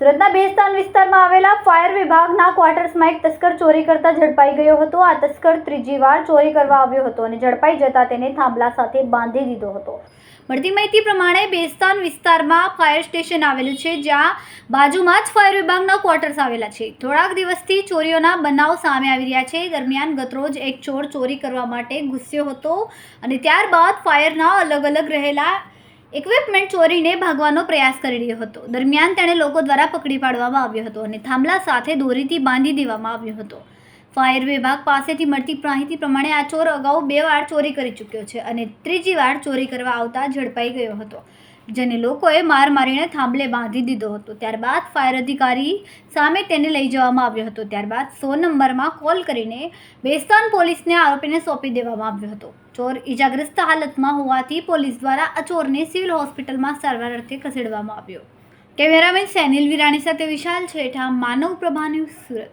સુરતના ભેસ્તાન વિસ્તારમાં આવેલા ફાયર વિભાગના ક્વાર્ટર્સમાં એક તસ્કર ચોરી કરતા ઝડપાઈ ગયો હતો. આ તસ્કર ત્રીજી વાર ચોરી કરવા આવ્યો હતો અને ઝડપાઈ જતા તેને થાંભલા સાથે બાંધી દીધો હતો. મળતી માહિતી પ્રમાણે બેસ્તાન વિસ્તારમાં ફાયર સ્ટેશન આવેલું છે, જ્યાં બાજુમાં જ ફાયર વિભાગના ક્વાર્ટર્સ આવેલા છે. થોડાક દિવસથી ચોરીઓના બનાવ સામે આવી રહ્યા છે. દરમિયાન ગતરોજ એક ચોર ચોરી કરવા માટે ગુસ્સ્યો હતો અને ત્યારબાદ ફાયરના અલગ અલગ રહેલા ઇક્વિપમેન્ટ ચોરીને ભાગવાનો પ્રયાસ કરી રહ્યો હતો. દરમિયાન તેણે લોકો દ્વારા પકડી પાડવામાં આવ્યો હતો અને થાંભલા સાથે દોરીથી બાંધી દેવામાં આવ્યો હતો. ફાયર વિભાગ પાસેથી મળતી માહિતી પ્રમાણે આ ચોર અગાઉ બે વાર ચોરી કરી ચૂક્યો છે અને ત્રીજી વાર ચોરી કરવા આવતા ઝડપાઈ ગયો હતો, જેને લોકોએ માર મારીને થાંભલે બાંધી દીધો હતો. ત્યારબાદ ફાયર અધિકારી સામે તેને લઈ જવામાં આવ્યો હતો. ત્યારબાદ સો નંબરમાં કોલ કરીને બેસ્તાન પોલીસને આરોપીને સોંપી દેવામાં આવ્યો હતો. ચોર ઇજાગ્રસ્ત હાલતમાં હોવાથી પોલીસ દ્વારા આ ચોરને સિવિલ હોસ્પિટલમાં સારવાર અર્થે ખસેડવામાં આવ્યો. કેમેરામેન સેનિલ વિરાણી સાથે વિશાલ છેઠા માનવ પ્રભા ન્યૂઝ સુરત.